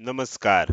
नमस्कार.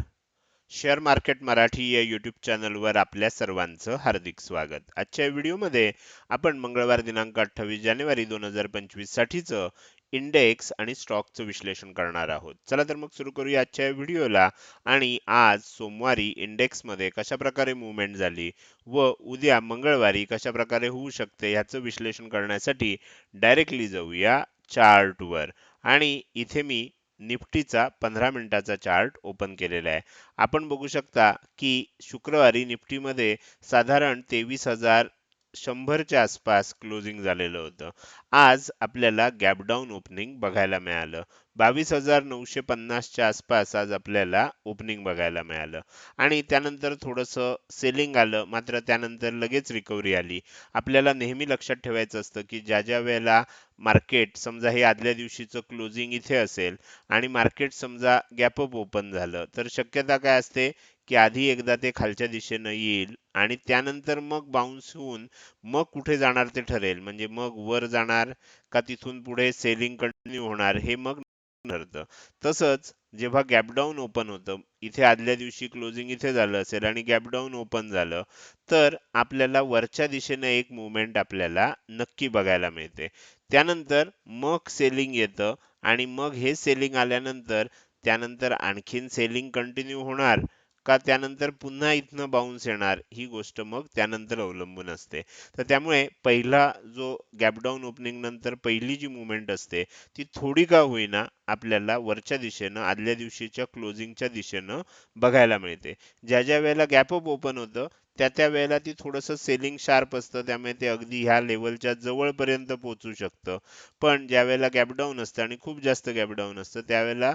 Share market Marathi या YouTube चॅनलवर आपल्या सर्वांचं हार्दिक स्वागत. आजच्या व्हिडिओमध्ये आपण मंगळवार दिनांक अठ्ठावीस जानेवारी दोन हजार पंचवीस साठीचं इंडेक्स आणि स्टॉकचं विश्लेषण करणार आहोत. चला तर मग सुरू करूया आजच्या व्हिडिओला. आणि आज सोमवारी इंडेक्समध्ये कशा प्रकारे मुवमेंट झाली व उद्या मंगळवारी कशा प्रकारे होऊ शकते ह्याचं विश्लेषण करण्यासाठी डायरेक्टली जाऊया चार्टवर आणि इथे मी निफ्टीचा पंधरा मिनिटाचा चार्ट ओपन केलेला आहे. आपण बघू शकता की शुक्रवारी निफ्टीमध्ये साधारण तेवीस हजार शंभरच्या आसपास क्लोजिंग झालेलं होतं. आज आपल्याला गॅपडाऊन ओपनिंग बघायला मिळालं. बावीस हजार नऊशे पन्नासच्या आसपास आज आपल्याला ओपनिंग बघायला मिळालं. आणि त्यानंतर थोडंसं सेलिंग आलं मात्र त्यानंतर लगेच रिकव्हरी आली. आपल्याला नेहमी लक्षात ठेवायचं असतं की ज्या ज्या वेळेला मार्केट समजा हे आदल्या दिवशीचं क्लोजिंग इथे असेल आणि मार्केट समजा गॅपअप ओपन झालं तर शक्यता काय असते? की आधी एकदा ते खालच्या दिशेनं येईल आणि त्यानंतर मग बाउन्स होऊन मग कुठे जाणार ते ठरेल? म्हणजे मग वर जाणार का तिथून पुढे सेलिंग कंटिन्यू होणार? हे मग ठरतं. तसंच जेव्हा गॅपडाऊन ओपन होतं इथे आदल्या दिवशी क्लोजिंग इथे झालं असेल आणि गॅपडाऊन ओपन झालं तर आपल्याला वरच्या दिशेने एक मुवमेंट आपल्याला नक्की बघायला मिळते. त्यानंतर मग सेलिंग येतं आणि मग हे सेलिंग आल्यानंतर त्यानंतर आणखीन सेलिंग कंटिन्यू होणार का त्यानंतर पुन्हा इथनं बाउन्स येणार? ही गोष्ट मग त्यानंतर अवलंबून असते. तर त्यामुळे पहिला जो गॅपडाऊन ओपनिंग नंतर पहिली जी मुवमेंट असते ती थोडी का होईना आपल्याला वरच्या दिशेनं आदल्या दिवशीच्या क्लोजिंगच्या दिशेनं बघायला मिळते. ज्या ज्या वेळेला गॅपअप ओपन होतं त्या त्या वेळेला ती थोडंसं सेलिंग शार्प असतं. त्यामुळे ते अगदी ह्या लेवलच्या जवळपर्यंत पोहोचू शकतं. पण ज्या वेळेला गॅपडाऊन असतं आणि खूप जास्त गॅपडाऊन असतं त्यावेळेला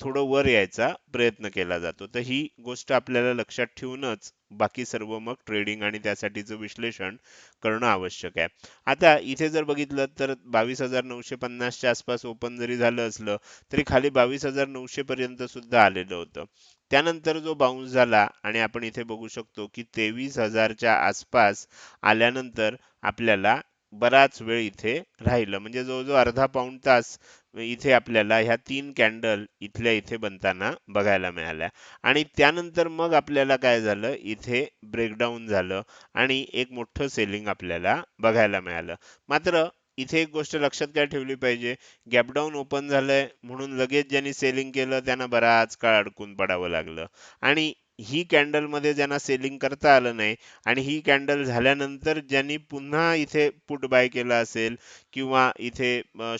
थोडं वर यायचा प्रयत्न केला जातो. तर ही गोष्ट आपल्याला लक्षात ठेवूनच बाकी सर्व मग ट्रेडिंग आणि त्यासाठीचं विश्लेषण करणं आवश्यक आहे. आता इथे जर बघितलं तर बावीस हजार नऊशे पन्नासच्या आसपास ओपन जरी झालं असलं तरी खाली बावीस हजार नऊशे पर्यंत सुद्धा आलेलं होतं. त्यानंतर जो बाउन्स झाला आणि आपण इथे बघू शकतो की तेवीस हजारच्या आसपास आल्यानंतर आपल्याला बराच वेळ इथे राहिलं. म्हणजे जवळजवळ अर्धा पाऊण तास इथे आपल्याला ह्या तीन कॅन्डल इथल्या इथे बनताना बघायला मिळाल्या. आणि त्यानंतर मग आपल्याला काय झालं? इथे ब्रेकडाऊन झालं आणि एक मोठं सेलिंग आपल्याला बघायला मिळालं. मात्र इथे एक गोष्ट लक्षात काय ठेवली पाहिजे. गॅपडाऊन ओपन झालंय म्हणून लगेच ज्यांनी सेलिंग केलं त्यांना बराच काळ अडकून पडावं लागलं. आणि ही कॅन्डलमध्ये ज्यांना सेलिंग करता आलं नाही आणि ही कॅन्डल झाल्यानंतर ज्यांनी पुन्हा इथे पुट बाय केलं असेल किंवा इथे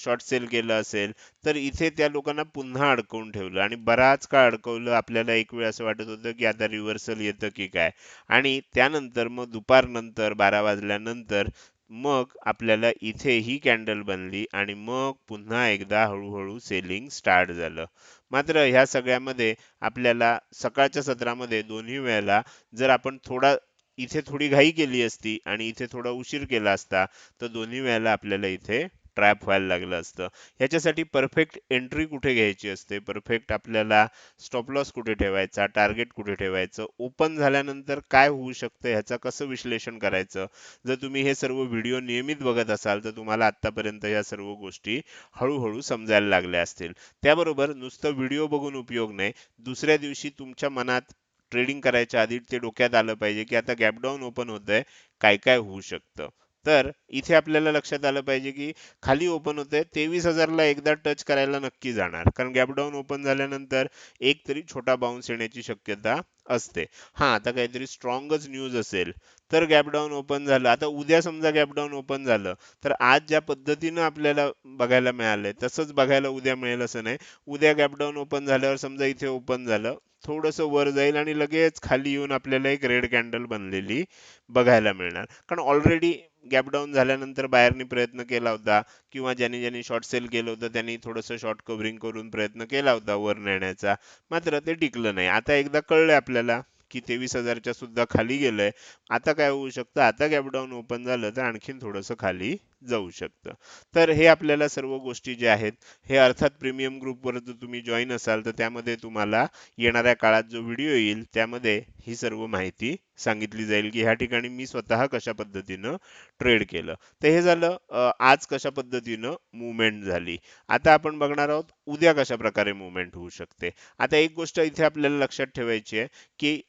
शॉर्ट सेल केलं असेल तर इथे त्या लोकांना पुन्हा अडकवून ठेवलं. आणि बराच काळ अडकवलं आपल्याला एक वेळ असं वाटत होतं की आता रिव्हर्सल येतं की काय? आणि त्यानंतर मग दुपारनंतर बारा वाजल्यानंतर मग आपल्याला इथे ही कॅन्डल बनली आणि मग पुन्हा एकदा हळूहळू सेलिंग स्टार्ट झालं. मात्र ह्या सगळ्यामध्ये आपल्याला सकाळच्या सत्रामध्ये दोन्ही वेळेला जर आपण थोडा इथे थोडी घाई केली असती आणि इथे थोडा उशीर केला असता तर दोन्ही वेळेला आपल्याला इथे ट्रॅप व्हायला लागलं असतं. ह्याच्यासाठी परफेक्ट एंट्री कुठे घ्यायची असते? परफेक्ट आपल्याला स्टॉप लॉस कुठे ठेवायचा? टार्गेट कुठे ठेवायचं? ओपन झाल्यानंतर काय होऊ शकतं? ह्याचं कसं विश्लेषण करायचं? जर तुम्ही हे सर्व व्हिडिओ नियमित बघत असाल तर तुम्हाला आतापर्यंत ह्या सर्व गोष्टी हळूहळू समजायला लागल्या असतील. त्याबरोबर नुसतं व्हिडिओ बघून उपयोग नाही. दुसऱ्या दिवशी तुमच्या मनात ट्रेडिंग करायच्या आधी ते डोक्यात आलं पाहिजे की आता गॅपडाऊन ओपन होत आहे काय काय होऊ शकतं? तर इथे आपल्याला लक्षात आलं पाहिजे की खाली ओपन होते तेवीस हजारला एकदा टच करायला नक्की जाणार. कारण गॅपडाऊन ओपन झाल्यानंतर एक तरी छोटा बाउन्स येण्याची शक्यता असते. हा आता काहीतरी स्ट्रॉंगच न्यूज असेल तर गॅपडाऊन ओपन झालं. आता उद्या समजा गॅपडाऊन ओपन झालं तर आज ज्या पद्धतीनं आपल्याला बघायला मिळालंय तसंच बघायला उद्या मिळेल असं नाही. उद्या गॅपडाऊन ओपन झाल्यावर समजा इथे ओपन झालं थोडस वर जाईल आणि लगेच खाली येऊन आपल्याला एक रेड कॅन्डल बनलेली बघायला मिळणार. कारण ऑलरेडी गॅपडाऊन झाल्यानंतर बाहेरनी प्रयत्न केला होता किंवा ज्यांनी ज्यांनी शॉर्ट सेल केलं होतं त्यांनी थोडंसं शॉर्ट कव्हरिंग करून प्रयत्न केला होता वर नेण्याचा. मात्र ते टिकलं नाही. आता एकदा कळलंय आपल्याला की तेवीस हजारच्या सुद्धा खाली गेलंय. आता काय होऊ शकतं? आता गॅपडाऊन ओपन झालं तर आणखीन थोडंसं खाली जाऊ शकतं. तर हे आपल्याला सर्व गोष्टी ज्या आहेत हे अर्थात प्रीमियम ग्रुपवर जर तुम्ही जॉईन असाल तर त्यामध्ये तुम्हाला येणाऱ्या काळात जो व्हिडिओ येईल त्यामध्ये ही सर्व माहिती सांगितली जाईल की ह्या ठिकाणी मी स्वतः कशा पद्धतीनं ट्रेड केलं. तर हे झालं आज कशा पद्धतीनं मुवमेंट झाली. आता आपण बघणार आहोत उद्या कशा प्रकारे मुवमेंट होऊ शकते. आता एक गोष्ट इथे आपल्याला लक्षात ठेवायची आहे की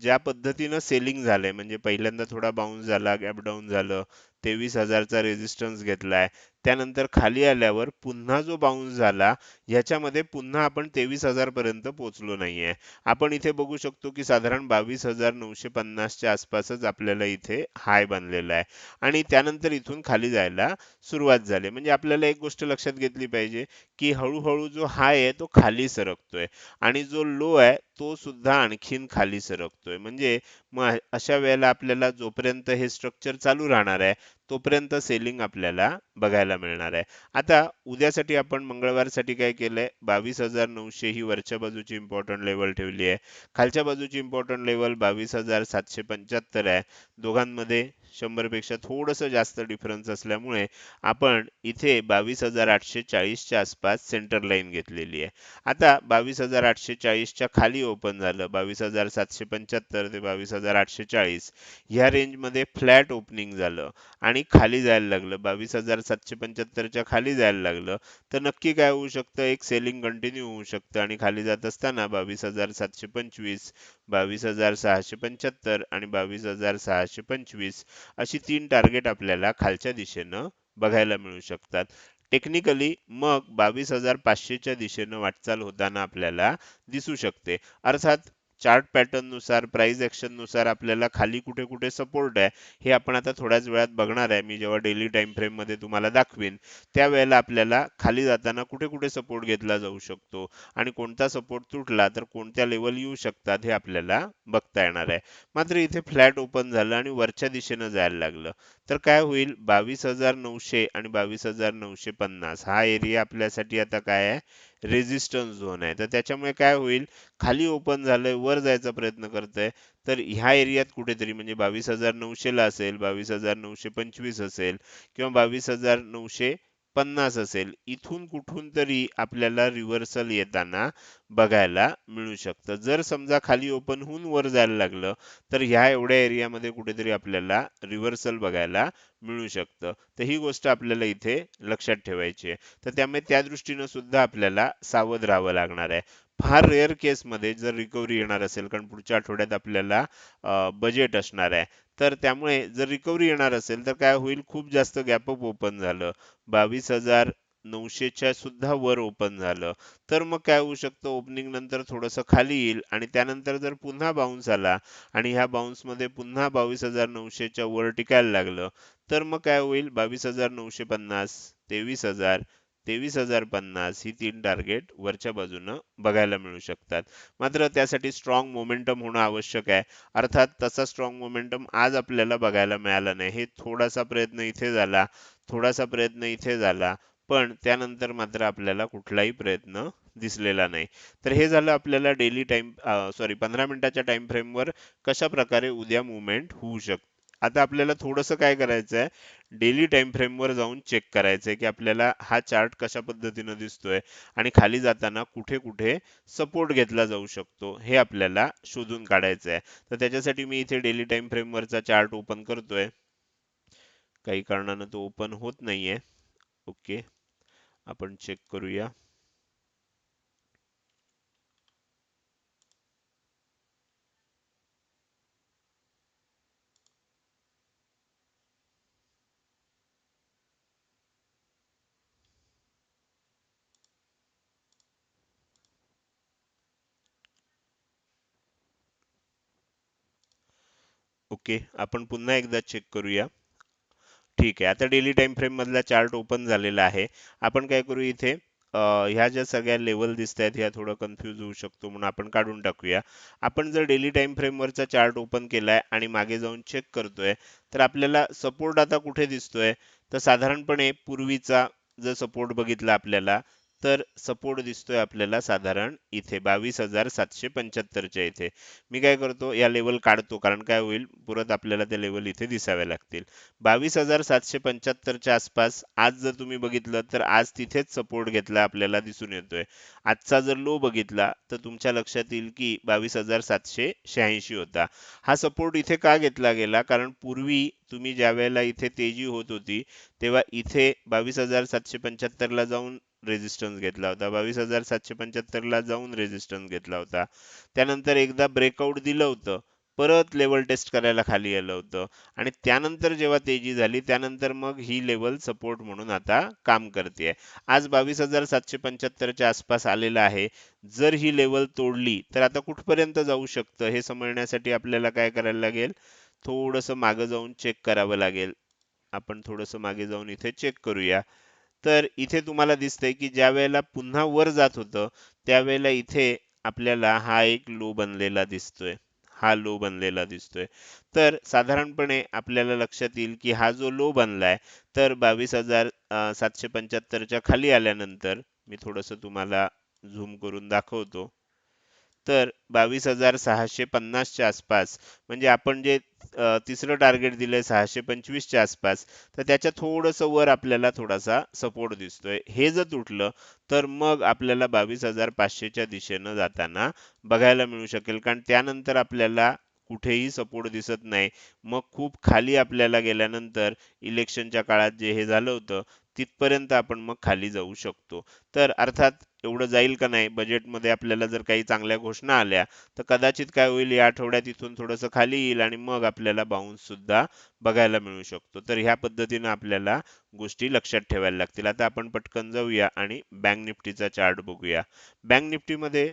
ज्या पद्धतीनं सेलिंग झालंय म्हणजे पहिल्यांदा थोडा बाउन्स झाला गॅप डाऊन झालं तेवीस हजारचा रेजिस्टन्स घेतलाय त्यानंतर खाली आल्यावर पुन्हा जो बाउन्स झाला ह्याच्यामध्ये पुन्हा आपण तेवीस हजार पर्यंत पोहोचलो नाहीये. आपण इथे बघू शकतो की साधारण बावीस हजार नऊशे पन्नासच्या आसपासच आपल्याला इथे हाय बनलेला आहे. आणि त्यानंतर इथून खाली जायला सुरुवात झाली. म्हणजे आपल्याला एक गोष्ट लक्षात घेतली पाहिजे की हळूहळू जो हाय आहे तो खाली सरकतोय. आणि जो लो आहे तो सुद्धा आणखीन खाली सरकतोय. म्हणजे मग अशा वेळेला आपल्याला जोपर्यंत हे स्ट्रक्चर चालू राहणार आहे तोपर्यंत सेलिंग आपल्याला बघायला मिळणार आहे. आता उद्यासाठी आपण मंगळवारसाठी काय केलंय? बावीस हजार नऊशे ही वरच्या बाजूची इम्पॉर्टंट लेवल ठेवली आहे. खालच्या बाजूची इम्पॉर्टंट लेवल बावीस हजार सातशे पंच्याहत्तर आहे. दोघांमध्ये शंभरपेक्षा थोडंसं जास्त डिफरन्स असल्यामुळे आपण इथे बावीस हजार आठशे चाळीसच्या आसपास सेंटर लाईन घेतलेली आहे. आता बावीस हजार आठशे चाळीसच्या खाली ओपन झालं बावीस हजार सातशे पंच्याहत्तर ते बावीस हजार आठशे चाळीस ह्या रेंजमध्ये फ्लॅट ओपनिंग झालं आणि खाली जायला लागलं. बावीस हजार सातशे पंच्याहत्तरच्या खाली जायला लागलं तर नक्की काय होऊ शकतं? एक सेलिंग कंटिन्यू होऊ शकतं आणि खाली जात असताना बावीस हजार सातशे पंचवीस बावीस हजार सहाशे पंच्याहत्तर आणि बावीस हजार सहाशे पंचवीस अशी तीन टार्गेट आपल्याला खालच्या दिशेनं बघायला मिळू शकतात. टेक्निकली मग बावीस हजार पाचशेच्या दिशेनं वाटचाल होताना आपल्याला दिसू शकते. अर्थात चार्ट पॅटर्ननुसार प्राइस ऍक्शननुसार आपल्याला खाली कुठे कुठे सपोर्ट आहे हे आपण आता थोड्याच वेळात बघणार आहे. मी जेव्हा डेली टाइम फ्रेममध्ये तुम्हाला दाखवीन त्यावेळेला आपल्याला खाली जाताना कुठे कुठे सपोर्ट घेतला जाऊ शकतो आणि कोणता सपोर्ट तुटला तर कोणत्या लेवल येऊ शकतात हे आपल्याला बघता येणार आहे. मात्र इथे फ्लॅट ओपन झालं आणि वरच्या दिशेनं जायला लागलं. तर काय होईल? बावीस हजार नऊशे आणि बावीस हजार नऊशे पन्नास हा एरिया आपल्यासाठी आता काय आहे? रेजिस्टन्स झोन आहे. तर त्याच्यामुळे काय होईल? खाली ओपन झालंय वर जायचा प्रयत्न करतंय. तर ह्या एरियात कुठेतरी म्हणजे बावीस हजार नऊशेला असेल बावीस हजार नऊशे पंचवीस असेल किंवा बावीस हजार नऊशे पन्नास असेल इथून कुठून तरी आपल्याला रिव्हर्सल येताना बघायला मिळू शकतं. जर समजा खाली ओपन होऊन वर जायला लागलं तर ह्या एवढ्या एरियामध्ये कुठेतरी आपल्याला रिव्हर्सल बघायला मिळू शकतं. तर ही गोष्ट आपल्याला इथे लक्षात ठेवायची आहे. तर त्यामुळे त्या दृष्टीनं सुद्धा आपल्याला सावध राहावं लागणार आहे. फार रेअर केसमध्ये जर रिकव्हरी येणार असेल कारण पुढच्या आठवड्यात आपल्याला बजेट असणार आहे तर त्यामुळे जर रिकव्हरी येणार असेल तर काय होईल? खूप जास्त गॅपअप ओपन झालं. बावीस हजार नऊशेच्या सुद्धा वर ओपन झालं. तर मग काय होऊ शकतं? ओपनिंग नंतर थोडंसं खाली येईल आणि त्यानंतर जर पुन्हा बाउन्स आला आणि ह्या बाउन्समध्ये पुन्हा बावीस हजार नऊशेच्या वर टिकायला लागलं तर मग काय होईल? बावीस हजार नऊशे पन्नास तेवीस हजार तेवीस हजार पन्नास ही तीन टार्गेट वरच्या बाजूनं बघायला मिळू शकतात. मात्र त्यासाठी स्ट्रॉंग मोमेंटम होणं आवश्यक आहे. अर्थात तसा स्ट्रॉंग मोमेंटम आज आपल्याला बघायला मिळाला नाही. हे थोडासा प्रयत्न इथे झाला थोडासा प्रयत्न इथे झाला पण त्यानंतर मात्र आपल्याला कुठलाही प्रयत्न दिसलेला नाही. तर हे झालं आपल्याला डेली टाइम सॉरी पंधरा मिनिटाच्या टाइम फ्रेमवर कशा प्रकारे उद्या मुवमेंट होऊ शकते. आता आपल्याला थोडंसं काय करायचं आहे डेली टाइम फ्रेमवर जाऊन चेक करायचं आहे की आपल्याला हा चार्ट कशा पद्धतीनं दिसतोय आणि खाली जाताना कुठे कुठे सपोर्ट घेतला जाऊ शकतो हे आपल्याला शोधून काढायचं आहे तर त्याच्यासाठी मी इथे डेली टाइम फ्रेमवरचा चार्ट ओपन करतोय. काही कारणानं तो ओपन होत नाहीये. ओके आपण चेक करूया. ओके आपण पुन्हा एकदा चेक करूया. ठीक आहे आता डेली टाइम फ्रेम मधला चार्ट ओपन झालेला आहे. आपण काय करू इथे? ह्या ज्या सगळ्या लेवल दिसत आहेत ह्या थोडं कन्फ्युज होऊ शकतो म्हणून आपण काढून टाकूया. आपण जर डेली टाइम फ्रेमवरचा चार्ट ओपन केलाय आणि मागे जाऊन चेक करतोय तर आपल्याला सपोर्ट आता कुठे दिसतोय? तर साधारणपणे पूर्वीचा जर सपोर्ट बघितला आपल्याला तर सपोर्ट दिसतोय आपल्याला साधारण इथे बावीस हजार सातशे पंच्याहत्तरच्या इथे. मी काय करतो या लेवल काढतो कारण काय होईल परत आपल्याला त्या लेवल इथे दिसाव्या लागतील. बावीस हजार सातशे पंच्याहत्तरच्या आसपास आज जर तुम्ही बघितलं तर आज तिथेच सपोर्ट घेतला आपल्याला दिसून येतोय. आजचा जर लो बघितला तर तुमच्या लक्षात येईल की बावीस हजार सातशे शहाऐंशी होता. हा सपोर्ट इथे का घेतला गेला? कारण पूर्वी तुम्ही ज्या वेळेला इथे तेजी होत होती तेव्हा इथे बावीस हजार सातशे पंच्याहत्तर ला जाऊन रेजिस्टन्स घेतला होता. बावीस हजार सातशे पंच्याहत्तरला जाऊन रेजिस्टन्स घेतला होता. त्यानंतर एकदा ब्रेकआउट दिलं होतं. परत लेवल टेस्ट करायला खाली आलं होतं. आणि त्यानंतर जेव्हा तेजी झाली त्यानंतर मग ही लेवल सपोर्ट म्हणून आता काम करते. आज बावीस हजार सातशे पंच्याहत्तरच्या आसपास आलेला आहे. जर ही लेवल तोडली तर आता कुठपर्यंत जाऊ शकतं? हे समजण्यासाठी आपल्याला काय करायला लागेल? थोडंसं मागं जाऊन चेक करावं लागेल. आपण थोडंसं मागे जाऊन इथे चेक करूया. तर इथे तुम्हाला दिसतंय की ज्या वेळेला पुन्हा वर जात होतं त्यावेळेला इथे आपल्याला हा एक लो बनलेला दिसतोय. हा लो बनलेला दिसतोय. तर साधारणपणे आपल्याला लक्षात येईल की हा जो लो बनलाय तर बावीस हजार सातशे पंच्याहत्तरच्या खाली आल्यानंतर मी थोडस तुम्हाला झूम करून दाखवतो. तर बावीस हजार सहाशे पन्नासच्या आसपास म्हणजे आपण जे तिसरं टार्गेट दिलंय सहाशे पंचवीसच्या आसपास तर त्याच्या थोडंसं वर आपल्याला थोडासा सपोर्ट दिसतोय. हे जर तुटलं तर मग आपल्याला बावीस हजार पाचशेच्या दिशेनं जाताना बघायला मिळू शकेल. कारण त्यानंतर आपल्याला कुठेही सपोर्ट दिसत नाही. मग खूप खाली आपल्याला गेल्यानंतर इलेक्शनच्या काळात जे हे झालं होतं तिथपर्यंत आपण मग खाली जाऊ शकतो. तर अर्थात एवढं जाईल का नाही? बजेटमध्ये आपल्याला जर काही चांगल्या घोषणा आल्या तर कदाचित काय होईल? या आठवड्यात इथून थोडंसं खाली येईल आणि मग आपल्याला बाउन्स सुद्धा बघायला मिळू शकतो. तर ह्या पद्धतीनं आपल्याला गोष्टी लक्षात ठेवायला लागतील. आता आपण पटकन जाऊया आणि बँक निफ्टीचा चार्ट बघूया. बँक निफ्टीमध्ये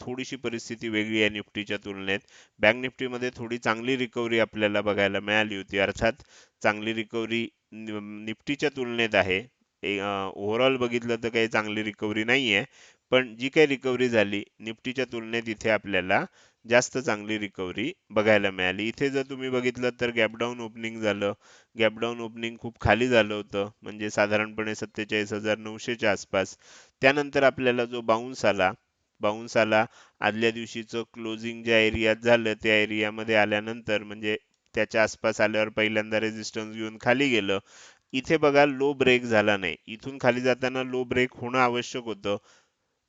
थोडीशी परिस्थिती वेगळी आहे निफ्टीच्या तुलनेत. बँक निफ्टीमध्ये थोडी चांगली रिकव्हरी आपल्याला बघायला मिळाली होती. अर्थात चांगली रिकव्हरी निफ्टीच्या तुलनेत आहे. ओव्हरऑल बघितलं तर काही चांगली रिकव्हरी नाही आहे पण जी काही रिकव्हरी झाली निफ्टीच्या तुलनेत इथे आपल्याला जास्त चांगली रिकव्हरी बघायला मिळाली. इथे जर तुम्ही बघितलं तर गॅपडाऊन ओपनिंग झालं. गॅपडाऊन ओपनिंग खूप खाली झालं होतं म्हणजे साधारणपणे सत्तेचाळीस हजार नऊशेच्या आसपास. त्यानंतर आपल्याला जो बाउन्स आला बाउन्स आला आदल्या दिवशीचं क्लोजिंग ज्या एरियात झालं त्या एरियामध्ये आल्यानंतर म्हणजे त्याच्या आसपास आल्यावर पहिल्यांदा रेजिस्टन्स घेऊन खाली गेलं. इथे बघा लो ब्रेक झाला नाही. इथून खाली जाताना लो ब्रेक होणं आवश्यक होतं.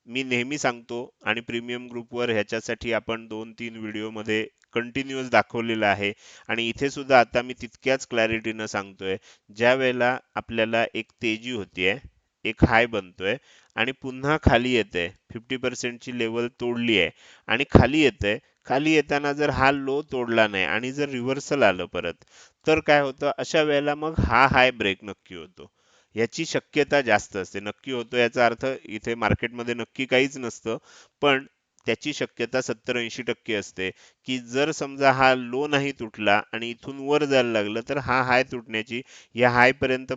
मी नेहमी सांगतो आणि प्रीमियम ग्रुपवर ह्याच्यासाठी आपण दोन तीन व्हिडिओमध्ये कंटिन्युअस दाखवलेलं आहे. आणि इथे सुद्धा आता मी तितक्याच क्लॅरिटीनं सांगतोय. ज्या वेळेला आपल्याला एक तेजी होतीये एक हाय बनतोय आणि पुन्हा खाली येते फिफ्टी पर्सेंटची लेवल तोडली आहे आणि खाली येते खाली येताना जर हा लो तोडला नाही आणि जर रिव्हर्सल आलं परत तर काय होतं? अशा वेळेला मग हा हाय ब्रेक नक्की होतो. याची शक्यता जास्त असते. नक्की होतो याचा अर्थ इथे मार्केटमध्ये नक्की काहीच नसतं पण त्याची शक्यता सत्तर ऐंशी टक्के असते की जर समजा हा लो नाही तुटला आणि इथून वर जायला लागलं तर हा हाय तुटण्याची या हाय पर्यंत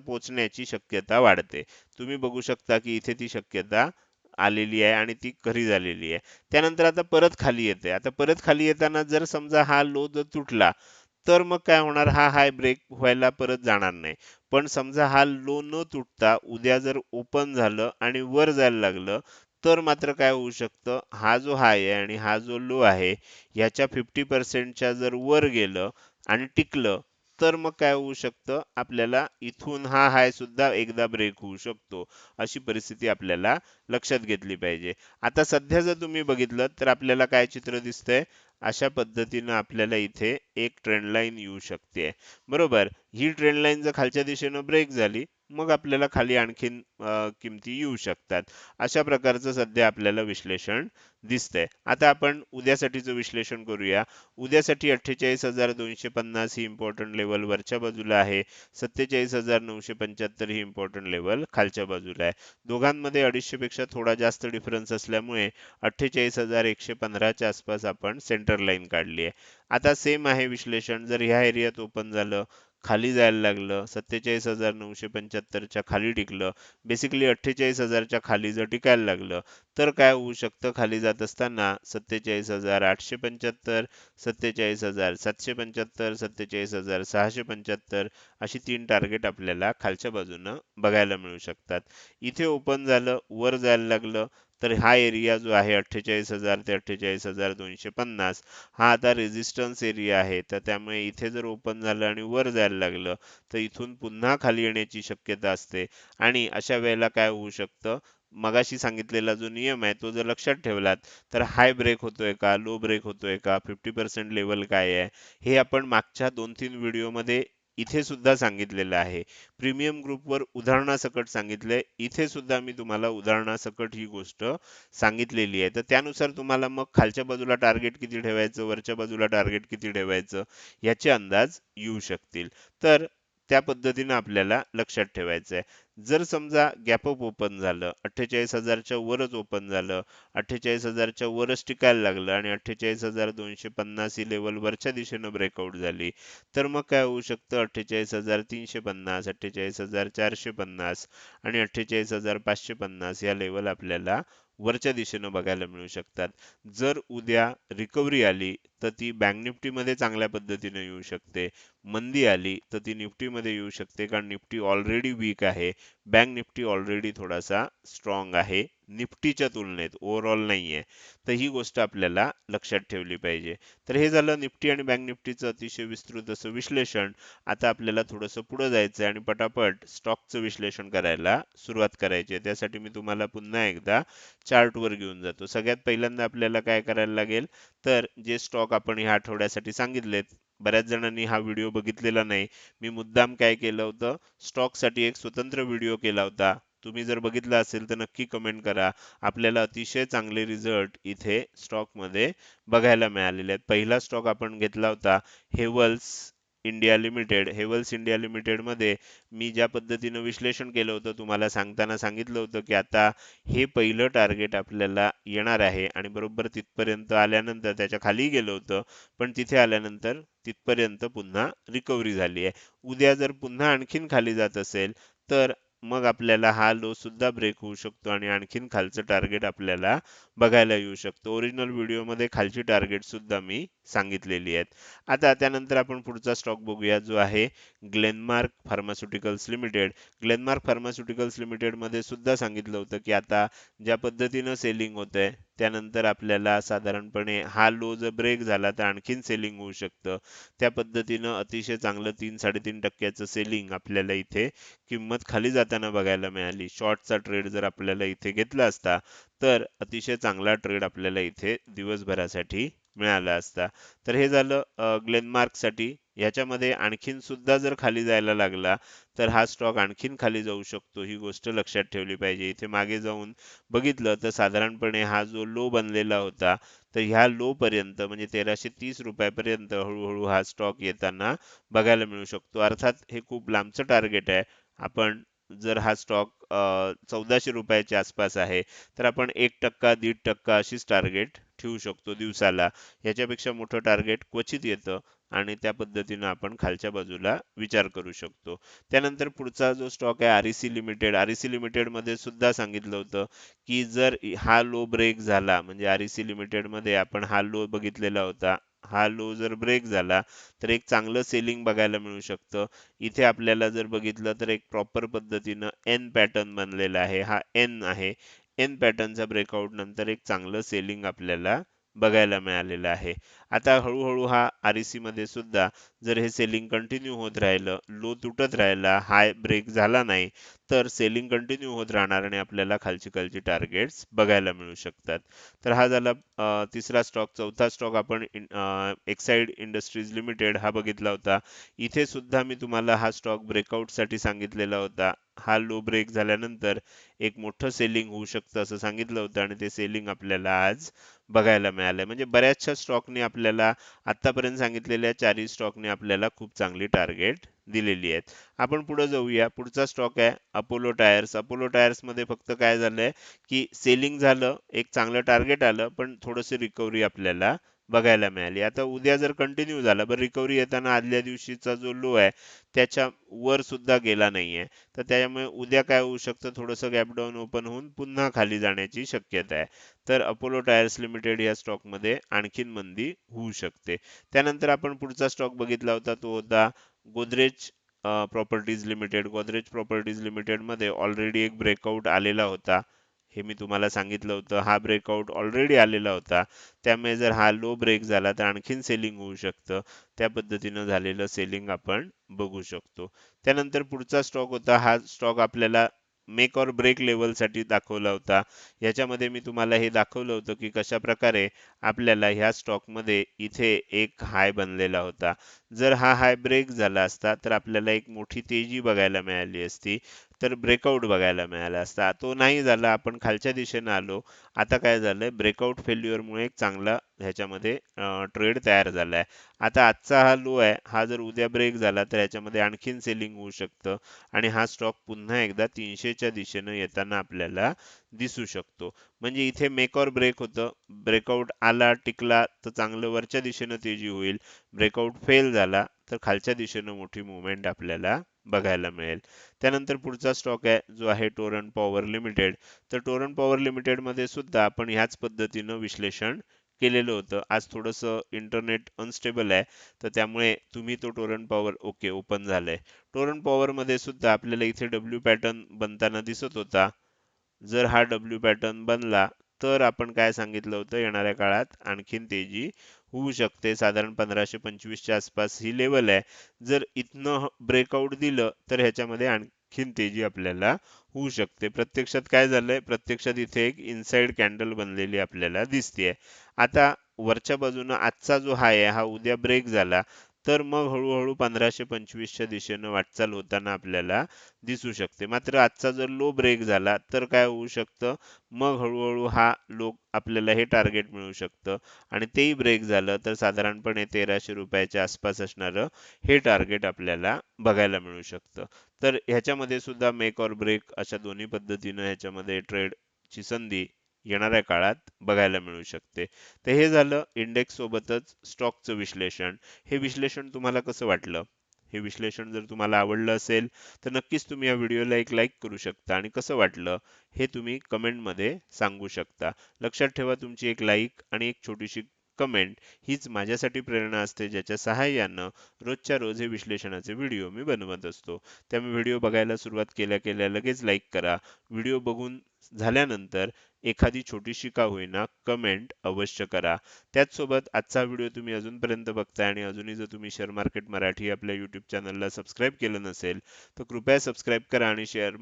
शक्यता वाढते. तुम्ही बघू शकता की इथे ती शक्यता आलेली आहे आणि ती खरी झालेली आहे. त्यानंतर आता परत खाली येते. आता परत खाली येताना जर समजा हा लो जर तुटला तर मग काय होणार? हा हाय ब्रेक व्हायला परत जाणार नाही. पण समजा हा लो न तुटता उद्या जर ओपन झालं आणि वर जायला लागलं तर मात्र काय होऊ शकतं? हा जो हाय आहे आणि हा जो लो आहे याच्या फिफ्टी पर्सेंटच्या जर वर गेलं आणि टिकलं तर मग काय होऊ शकतं? आपल्याला इथून हा हाय सुद्धा एकदा ब्रेक होऊ शकतो. अशी परिस्थिती आपल्याला लक्षात घेतली पाहिजे. आता सध्या जर तुम्ही बघितलं तर आपल्याला काय चित्र दिसतंय? अशा पद्धतीनं आपल्याला इथे एक ट्रेंड लाईन येऊ शकते. बरोबर? ही ट्रेंड लाईन जर खालच्या दिशेनं ब्रेक झाली मग आपल्याला खाली आणखीन किमती येऊ शकतात. अशा प्रकारचं सध्या आपल्याला विश्लेषण दिसतंय. आता आपण उद्यासाठीचं विश्लेषण करूया. उद्यासाठी अठ्ठेचाळीस हजार दोनशे पन्नास ही इम्पॉर्टंट लेवल वरच्या बाजूला आहे. सत्तेचाळीस हजार नऊशे पंच्याहत्तर ही इम्पॉर्टंट लेवल खालच्या बाजूला आहे. दोघांमध्ये अडीचशे पेक्षा थोडा जास्त डिफरन्स असल्यामुळे अठ्ठेचाळीस हजार एकशे पंधराच्या आसपास आपण सेंटर लाईन काढली आहे. आता सेम आहे विश्लेषण. जर ह्या एरियात ओपन झालं खाली जायला लागलं सत्तेचाळीस हजार नऊशे पंच्याहत्तरच्या खाली टिकलं बेसिकली अठ्ठेचाळीस हजारच्या खाली जर टिकायला लागलं तर काय होऊ शकतं? खाली जात असताना सत्तेचाळीस हजार आठशे पंच्याहत्तर सत्तेचाळीस हजार सातशे पंच्याहत्तर सत्तेचाळीस हजार सहाशे पंच्याहत्तर अशी तीन टार्गेट आपल्याला खालच्या बाजूनं बघायला मिळू शकतात. इथे ओपन झालं वर जायला लागलं तर हा एरिया जो आहे अठ्ठेचाळीस हजार ते अठ्ठेचाळीस हजार दोनशे पन्नास हा आता रेजिस्टन्स एरिया आहे. तर त्यामुळे इथे जर ओपन झालं आणि वर जायला लागलं तर इथून पुन्हा खाली येण्याची शक्यता असते. आणि अशा वेळेला काय होऊ शकतं? मगाशी सांगितलेला जो नियम आहे तो जर लक्षात ठेवलात तर हाय ब्रेक होतोय का? लो ब्रेक होतोय का? फिफ्टी पर्सेंट लेवल काय आहे? हे आपण मागच्या दोन तीन व्हिडिओमध्ये इथे सुद्धा सांगितलेलं आहे. प्रीमियम ग्रुपवर उदाहरणासकट सांगितलंय. इथे सुद्धा मी तुम्हाला उदाहरणासकट ही गोष्ट सांगितलेली आहे. तर त्यानुसार तुम्हाला मग खालच्या बाजूला टार्गेट किती ठेवायचं वरच्या बाजूला टार्गेट किती ठेवायचं याचे अंदाज येऊ शकतील. तर त्या पद्धतीनं आपल्याला लक्षात ठेवायचं आहे जर समजा गॅप अप ओपन झालं अठ्ठेचाळीस हजारच्या वरच ओपन झालं अठ्ठेचाळीस हजारच्या वरच टिकायला लागलं आणि अठ्ठेचाळीस हजार दोनशे पन्नास ही लेवल वरच्या दिशेनं ब्रेकआउट झाली तर मग काय होऊ शकतं? अठ्ठेचाळीस हजार तीनशे पन्नास अठ्ठेचाळीस हजार चारशे पन्नास आणि अठ्ठेचाळीस हजार पाचशे पन्नास या लेवल आपल्याला वरच्या दिशेनं बघायला मिळू शकतात. जर उद्या रिकव्हरी आली तर ती बँक निफ्टीमध्ये चांगल्या पद्धतीने येऊ शकते. मंदी आली तर ती निफ्टीमध्ये येऊ शकते. कारण निफ्टी ऑलरेडी वीक आहे. बँक निफ्टी ऑलरेडी थोडासा स्ट्रॉंग आहे. निफ्टीच्या तुलनेत ओव्हरऑल नाहीये. तर ही गोष्ट आपल्याला लक्षात ठेवली पाहिजे. तर हे झालं निफ्टी आणि बँक निफ्टीचं अतिशय विस्तृत असं विश्लेषण. आता आपल्याला थोडंसं पुढं जायचं आणि पटापट स्टॉकचं विश्लेषण करायला सुरुवात करायची आहे. त्यासाठी मी तुम्हाला पुन्हा एकदा चार्टवर घेऊन जातो. सगळ्यात पहिल्यांदा आपल्याला काय करायला लागेल? तर जे स्टॉक आपण ह्या आठवड्यासाठी सांगितलेत बऱ्याच जणांनी हा व्हिडिओ बघितलेला नाही. मी मुद्दाम काय केलं होतं? स्टॉकसाठी एक स्वतंत्र व्हिडिओ केला होता. तुम्ही जर बघितला असेल तर नक्की कमेंट करा. आपल्याला अतिशय चांगले रिझल्ट इथे स्टॉकमध्ये बघायला मिळालेले आहेत. पहिला स्टॉक आपण घेतला होता Havells India limited Havells India लिमिटेडमध्ये मी ज्या पद्धतीनं विश्लेषण केलं होतं तुम्हाला सांगताना सांगितलं होतं की आता हे पहिलं टार्गेट आपल्याला येणार आहे. आणि बरोबर तिथपर्यंत आल्यानंतर त्याच्याखाली गेलं होतं. पण तिथे आल्यानंतर तिथपर्यंत पुन्हा रिकव्हरी झाली आहे. उद्या जर पुन्हा आणखीन खाली जात असेल तर मग आपल्याला हा लो सुद्धा ब्रेक होऊ शकतो आणि आणखीन खालचं टार्गेट आपल्याला बघायला येऊ शकतो. ओरिजिनल व्हिडिओमध्ये खालची टार्गेट सुद्धा मी सांगितलेली आहेत. आता त्यानंतर आपण पुढचा स्टॉक बघूया जो आहे Glenmark pharmaceuticals limited Glenmark pharmaceuticals लिमिटेडमध्ये सुद्धा सांगितलं होतं की आता ज्या पद्धतीनं सेलिंग होत आहे त्यानंतर आपल्याला साधारणपणे हा लो जर ब्रेक झाला तर आणखीन सेलिंग होऊ शकतं. त्या पद्धतीनं अतिशय चांगलं तीन साडेतीन टक्क्याचं सेलिंग आपल्याला इथे किंमत खाली जाताना बघायला मिळाली. शॉर्टचा ट्रेड जर आपल्याला इथे घेतला असता तर अतिशय चांगला ट्रेड आपल्याला इथे दिवसभरासाठी मिळाला असता. तर हे झालं ग्लेनमार्कसाठी याच्यामध्ये आणखीन सुद्धा जर खाली जायला लागला तर हा स्टॉक आणखीन खाली जाऊ शकतो. ही गोष्ट लक्षात ठेवली पाहिजे. इथे मागे जाऊन बघितलं तर साधारणपणे हा जो लो बनलेला होता तर ह्या लो पर्यंत म्हणजे तेराशे तीस रुपयापर्यंत हळूहळू हा स्टॉक येताना बघायला मिळू शकतो. अर्थात हे खूप लांबचं टार्गेट आहे. आपण जर हा स्टॉक चौदाशे रुपयाच्या आसपास आहे तर आपण एक टक्का दीड टक्का अशीच टार्गेट ठेवू शकतो दिवसाला. याच्यापेक्षा मोठं टार्गेट क्वचित येतं आणि त्या पद्धतीनं आपण खालच्या बाजूला विचार करू शकतो. त्यानंतर पुढचा जो स्टॉक आहे आरईसी लिमिटेड आरईसी लिमिटेडमध्ये सुद्धा सांगितलं होतं की जर हा लो ब्रेक झाला म्हणजे आरईसी लिमिटेडमध्ये आपण हा लो बघितलेला होता हा लो जर ब्रेक झाला तर एक चांगलं सेलिंग बघायला मिळू शकतं. इथे आपल्याला जर बघितलं तर एक प्रॉपर पद्धतीनं एन पॅटर्न बनलेला आहे. हा एन आहे. एन पॅटर्नचा ब्रेकआउट नंतर एक चांगलं सेलिंग आपल्याला बघायला मिळालेलं आहे. आता हळूहळू हा आरईसी मध्ये सुद्धा जर हे सेलिंग कंटिन्यू होत राहिलं लो तुटत राहिला हाय ब्रेक झाला नाही तर सेलिंग कंटिन्यू होत राहणार आणि आपल्याला खालची खालची टार्गेट्स बघायला मिळू शकतात. तर हा झाला तिसरा स्टॉक चौथा स्टॉक आपण एक्साइड इंडस्ट्रीज लिमिटेड हा बघितला होता. इथे सुद्धा मी तुम्हाला हा स्टॉक ब्रेकआउटसाठी सांगितलेला होता. हा लो ब्रेक झाल्यानंतर एक मोठं सेलिंग होऊ शकतं असं सांगितलं होतं आणि ते सेलिंग आपल्याला आज बघायला मिळालंय. म्हणजे बऱ्याचशा स्टॉकने आपल्याला आतापर्यंत सांगितलेल्या चारही स्टॉकने आपल्याला खूप चांगली टार्गेट दिलेली आहेत. आपण पुढे जाऊया. पुढचा स्टॉक आहे अपोलो टायर्स अपोलो टायर्समध्ये फक्त काय झालंय की सेलिंग झालं एक चांगलं टार्गेट आलं पण थोडंसं रिकव्हरी आपल्याला बघायला मिळाली. आता उद्या जर कंटिन्यू झाला बरं रिकव्हरी येताना आदल्या दिवशीचा जो लो आहे त्याच्या वर सुद्धा गेला नाहीये. तर त्यामुळे उद्या काय होऊ शकतं? थोडंसं गॅपडाऊन ओपन होऊन पुन्हा खाली जाण्याची शक्यता आहे. तर अपोलो टायर्स लिमिटेड या स्टॉकमध्ये आणखीन मंदी होऊ शकते. त्यानंतर आपण पुढचा स्टॉक बघितला होता तो होता Godrej properties limited Godrej properties लिमिटेडमध्ये ऑलरेडी एक ब्रेकआउट आलेला होता. हे मी तुम्हाला सांगितलं होतं. हा ब्रेकआउट ऑलरेडी आलेला होता. त्यामुळे जर हा लो ब्रेक झाला तर आणखीन सेलिंग होऊ शकतं. त्या पद्धतीनं झालेलं सेलिंग आपण बघू शकतो. त्यानंतर पुढचा स्टॉक होता. हा स्टॉक आपल्याला मेक ऑर ब्रेक लेवलसाठी दाखवला होता. याच्यामध्ये मी तुम्हाला हे दाखवलं होतं की कशा प्रकारे आपल्याला ह्या स्टॉकमध्ये इथे एक हाय बनलेला होता. जर हा हाय ब्रेक झाला असता तर आपल्याला एक मोठी तेजी बघायला मिळाली असती. तर ब्रेकआउट बघायला मिळाला असता. तो नाही झाला आपण खालच्या दिशेनं आलो. आता काय झालंय? ब्रेकआउट फेल्युअरमुळे एक चांगला ह्याच्यामध्ये ट्रेड तयार झालाय. आता आजचा हा लो आहे. हा जर उद्या ब्रेक झाला तर ह्याच्यामध्ये आणखीन सेलिंग होऊ शकतं. आणि हा स्टॉक पुन्हा एकदा तीनशेच्या दिशेनं येताना आपल्याला दिसू शकतो. म्हणजे इथे मेक ऑर ब्रेक होतं. ब्रेकआउट आला टिकला तर चांगलं वरच्या दिशेनं तेजी होईल. ब्रेकआउट फेल झाला तर खालच्या दिशेनं मोठी मुवमेंट आपल्याला बघायला मिळेल. त्यानंतर पुढचा स्टॉक आहे जो आहे टोरन पॉवर लिमिटेड तर टोरन पॉवर लिमिटेडमध्ये सुद्धा आपण ह्याच पद्धतीनं विश्लेषण केलेलं होतं. आज थोडंसं इंटरनेट अनस्टेबल आहे तर त्यामुळे तुम्ही तो टोरन पॉवर ओके ओपन झालंय. टोरन पॉवर मध्ये सुद्धा आपल्याला इथे डब्ल्यू पॅटर्न बनताना दिसत होता. जर हा डब्ल्यू पॅटर्न बनला तर आपण काय सांगितलं होतं येणाऱ्या काळात? आणखीन तेजी होऊ शकते. साधारण पंधराशे पंचवीसच्या आसपास ही लेवल आहे. जर इथनं ब्रेकआउट दिलं तर ह्याच्यामध्ये आणखीन तेजी आपल्याला होऊ शकते. प्रत्यक्षात काय झालंय? प्रत्यक्षात इथे एक इनसाइड कॅन्डल बनलेली आपल्याला दिसतेय. आता वरच्या बाजूनं आजचा जो हाय आहे हा उद्या ब्रेक झाला. तर मग हळूहळू पंधराशे पंचवीसच्या दिशेनं वाटचाल होताना आपल्याला दिसू शकते. मात्र आजचा जर लो ब्रेक झाला तर काय होऊ शकतं? मग हळूहळू हा लो आपल्याला हे टार्गेट मिळू शकतं. आणि तेही ब्रेक झालं तर साधारणपणे तेराशे रुपयाच्या आसपास असणारं हे टार्गेट आपल्याला बघायला मिळू शकतं. तर ह्याच्यामध्ये सुद्धा मेक ऑर ब्रेक अशा दोन्ही पद्धतीनं ह्याच्यामध्ये ट्रेडची संधी येणाऱ्या काळात बघायला मिळू शकते. तर हे झालं इंडेक्स सोबतच स्टॉकचं विश्लेषण. हे विश्लेषण तुम्हाला कसं वाटलं? हे विश्लेषण जर तुम्हाला आवडलं असेल तर नक्कीच तुम्ही या व्हिडिओला एक लाईक करू शकता. आणि कसं वाटलं? हे तुम्ही कमेंटमध्ये सांगू शकता. लक्षात ठेवा तुमची एक लाईक आणि एक छोटीशी कमेंट हीच माझ्यासाठी प्रेरणा असते ज्याच्या सहाय्यानं रोजच्या रोज हे विश्लेषणाचे व्हिडिओ मी बनवत असतो. त्यामुळे व्हिडिओ बघायला सुरुवात केल्या केल्या लगेच लाईक करा. व्हिडिओ बघून झाल्यानंतर एखादी छोटीशी का होईना कमेंट अवश्य करा. त्याचसोबत आजचा व्हिडिओ तुम्ही अजूनपर्यंत बघताय आणि अजूनही जर तुम्ही शेअर मार्केट मराठी आपल्या यूट्यूब चॅनलला सबस्क्राईब केलं नसेल तर कृपया सबस्क्राईब करा आणि शेअर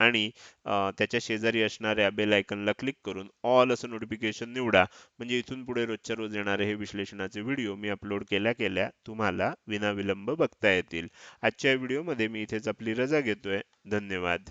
आणि त्याच्या शेजारी असणाऱ्या बेल आयकनला क्लिक करून ऑल असं नोटिफिकेशन निवडा. म्हणजे इथून पुढे रोजच्या रोज येणारे हे विश्लेषणाचे व्हिडिओ मी अपलोड केल्या केल्या तुम्हाला विनाविलंब बघता येतील. आजच्या व्हिडिओमध्ये मी इथेच आपली रजा घेतोय. धन्यवाद.